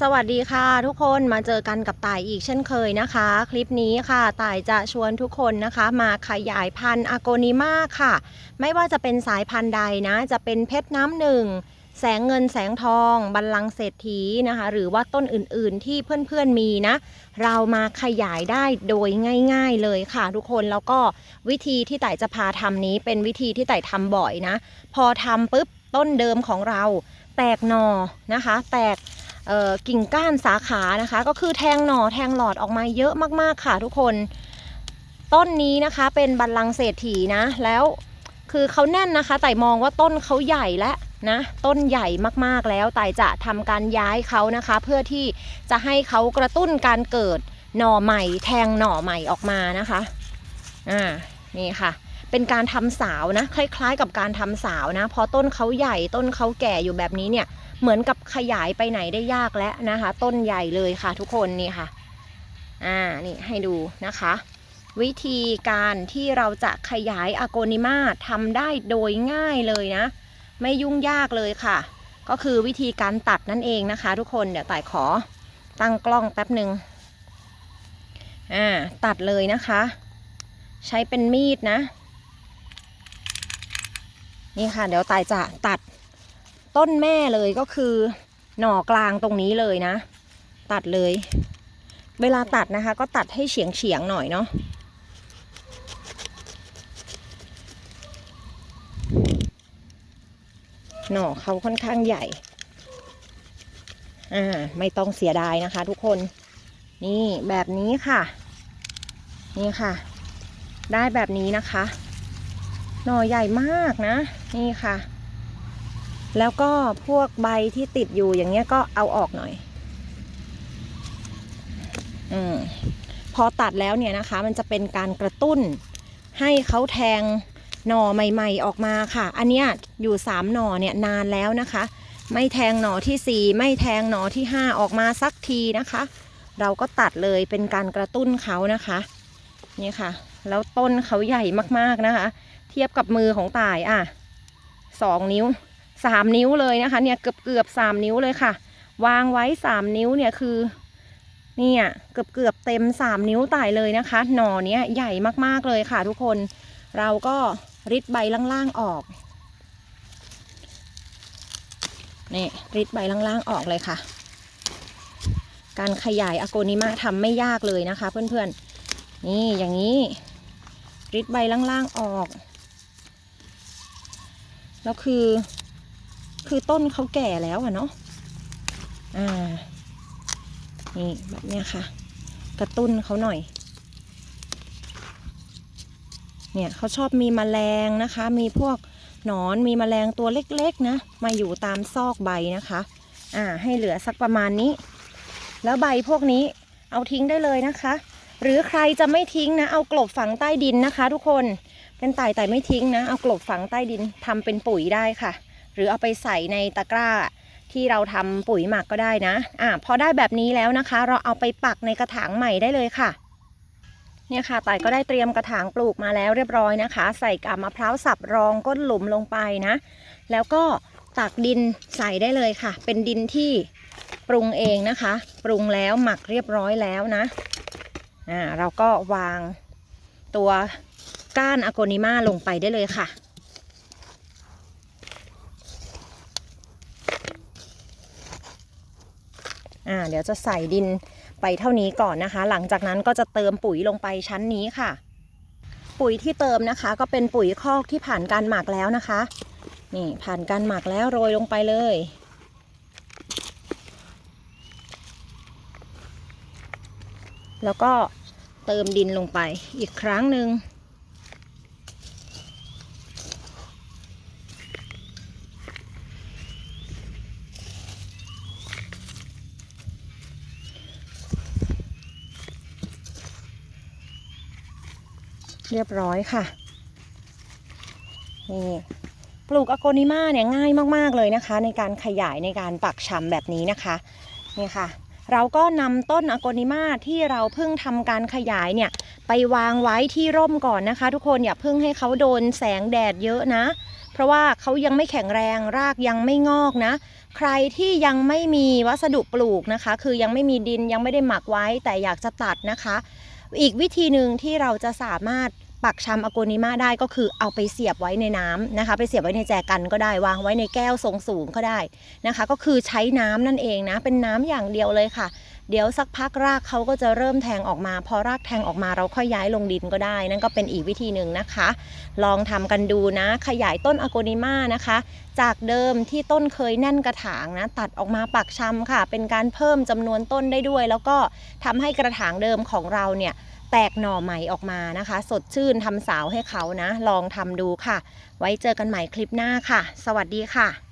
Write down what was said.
สวัสดีค่ะทุกคนมาเจอกันกับต่ายอีกเช่นเคยนะคะ คลิปนี้ค่ะต่ายจะชวนทุกคนนะคะ มาขยายพันธุ์อโกนิมาค่ะ ไม่ว่าจะเป็นสายพันธุ์ใดนะ จะเป็นเพชรน้ำหนึ่ง แสงเงินแสงทองบัลลังก์เศรษฐีนะคะ หรือว่าต้นอื่นๆที่เพื่อนๆมีนะ เรามาขยายได้โดยง่าย ๆเลยค่ะ ทุกคนแล้วก็วิธีที่ต่ายจะพาทำนี้เป็นวิธีที่ต่ายทำบ่อยนะ พอทำปุ๊บต้นเดิมของเรา แตกหนอนะคะ แตก กิ่งก้านสาขานะคะ ก็คือแทงหน่อแทงหลอดออกมาเยอะมากๆค่ะทุกคน ต้นนี้นะคะเป็นบัลลังเศรษฐีนะ แล้วคือเขาแน่นนะคะแต่มองว่าต้นเขาใหญ่และนะต้นใหญ่มากๆแล้วแต่จะทำการย้ายเขานะคะ เพื่อที่จะให้เขากระตุ้นการเกิดหน่อใหม่ แทงหน่อใหม่ออกมานะคะอ่านี่ค่ะ เป็นการทำสาวนะ คล้ายๆ กับการทำสาวนะ พอต้นเขาใหญ่ต้นเขาแก่อยู่แบบนี้เนี่ย เหมือนกับขยายไปไหนได้ยากแล้วนะคะ ต้นใหญ่เลยค่ะทุกคนนี่ค่ะอ่านี่ให้ดูนะคะ วิธีการที่เราจะขยายอโกนิมาทำได้โดยง่ายเลยนะ ไม่ยุ่งยากเลยค่ะ ก็คือวิธีการตัดนั่นเองนะคะ ทุกคนเดี๋ยวต่ายขอตั้งกล้องแป๊บหนึ่งอ่าตัดเลยนะคะ ใช้เป็นมีดนะ นี่ค่ะ เดี๋ยวตายจะตัด ต้นแม่เลยก็คือหน่อกลางตรงนี้เลยนะ ตัดเลย เวลาตัดนะคะ ก็ตัดให้เฉียงเฉียงหน่อยเนาะหน่อเขาค่อนข้างใหญ่ อ่า ไม่ต้องเสียดายนะคะ ทุกคน นี่แบบนี้ค่ะ นี่ค่ะ ได้แบบนี้นะคะ หน่อใหญ่มากนะ นี่ค่ะ แล้วก็พวกใบที่ติดอยู่อย่างเงี้ยก็เอาออกหน่อย อืมพอตัดแล้วเนี่ยนะคะ มันจะเป็นการกระตุ้น ให้เขาแทงหน่อใหม่ ๆ ออกมาค่ะ อันเนี้ยอยู่สามหน่อเนี่ยนานแล้วนะคะ ไม่แทงหน่อที่สี่ไม่แทงหน่อที่ห้าออกมาสักทีนะคะ เราก็ตัดเลยเป็นการกระตุ้นเขานะคะนี่ค่ะ แล้วต้นเขาใหญ่มากๆนะคะ เทียบกับมือของตายอะสองนิ้ว สามนิ้วเลยนะคะ เนี่ยเกือบเกือบสามนิ้วเลยค่ะ วางไว้สามนิ้วเนี่ยคือเนี่ยเกือบเกือบเต็มสามนิ้วตายเลยนะคะ หน่อเนี้ยใหญ่มากๆเลยค่ะ ทุกคนเราก็ริดใบล่างๆออกนี่ริดใบล่างๆออกเลยค่ะ การขยายอโกนิมาทำไม่ยากเลยนะคะ เพื่อนๆ นี่อย่างนี้ริดใบล่างๆออก แล้วคือ คือต้นเขาแก่แล้วอะเนาะอ่านี่แบบเนี้ยค่ะ กระตุ้นเขาหน่อย เนี่ยเขาชอบมีแมลงนะคะ มีพวกหนอนมีแมลงตัวเล็กๆนะ มาอยู่ตามซอกใบนะคะ อ่า ให้เหลือสักประมาณนี้ แล้วใบพวกนี้เอาทิ้งได้เลยนะคะ หรือใครจะไม่ทิ้งนะ เอากลบฝังใต้ดินนะคะ ทุกคน เป็นไต่ไต่ไม่ทิ้งนะ เอากลบฝังใต้ดินทำเป็นปุ๋ยได้ค่ะ หรือเอาไปใส่ในตะกร้าที่เราทำปุ๋ยหมักก็ได้นะอ่าพอได้แบบนี้แล้วนะคะ เราเอาไปปักในกระถางใหม่ได้เลยค่ะ เนี่ยค่ะต่ายก็ได้เตรียมกระถางปลูกมาแล้วเรียบร้อยนะคะ ใส่กาบมะพร้าวสับรองก้นหลุมลงไปนะ แล้วก็ตักดินใส่ได้เลยค่ะ เป็นดินที่ปรุงเองนะคะ ปรุงแล้วหมักเรียบร้อยแล้วนะอ่าเราก็วางตัวก้านอโกนิมาลงไปได้เลยค่ะ อ่าเดี๋ยวจะใส่ดินไปเท่านี้ก่อนนะคะ หลังจากนั้นก็จะเติมปุ๋ยลงไปชั้นนี้ค่ะ ปุ๋ยที่เติมนะคะ ก็เป็นปุ๋ยคอกที่ผ่านการหมักแล้วนะคะ นี่ผ่านการหมักแล้วโรยลงไปเลยแล้วก็เติมดินลงไปอีกครั้งหนึ่ง เรียบร้อยค่ะนี่ปลูกอโกนิมาเนี่ยง่ายมาก ๆ เลยนะคะ ในการขยายในการปักชำแบบนี้นะคะนี่ค่ะ เราก็นำต้นอโกนิมาที่เราเพิ่งทำการขยายเนี่ยไปวางไว้ที่ร่มก่อนนะคะ ทุกคนอย่าเพิ่งให้เขาโดนแสงแดดเยอะนะ เพราะว่าเขายังไม่แข็งแรงรากยังไม่งอกนะ ใครที่ยังไม่มีวัสดุปลูกนะคะ คือยังไม่มีดินยังไม่ได้หมักไว้แต่อยากจะตัดนะคะ อีกวิธีหนึ่งที่เราจะสามารถ ปักชำอโกนิมาได้ก็คือเอาไปเสียบไว้ในน้ำนะคะ ไปเสียบไว้ในแจกันก็ได้วางไว้ในแก้วทรงสูงก็ได้นะคะ ก็คือใช้น้ำนั่นเองนะ เป็นน้ำอย่างเดียวเลยค่ะ เดี๋ยวสักพักรากเขาก็จะเริ่มแทงออกมา พอรากแทงออกมาเราค่อยย้ายลงดินก็ได้ นั่นก็เป็นอีกวิธีหนึ่งนะคะ ลองทำกันดูนะ ขยายต้นอโกนิมานะคะ จากเดิมที่ต้นเคยแน่นกระถางนะ ตัดออกมาปักชำค่ะ เป็นการเพิ่มจำนวนต้นได้ด้วย แล้วก็ทำให้กระถางเดิมของเราเนี่ย แตกหน่อใหม่ออกมานะคะ สดชื่นทำสาวให้เขานะ ลองทำดูค่ะ ไว้เจอกันใหม่คลิปหน้าค่ะ สวัสดีค่ะ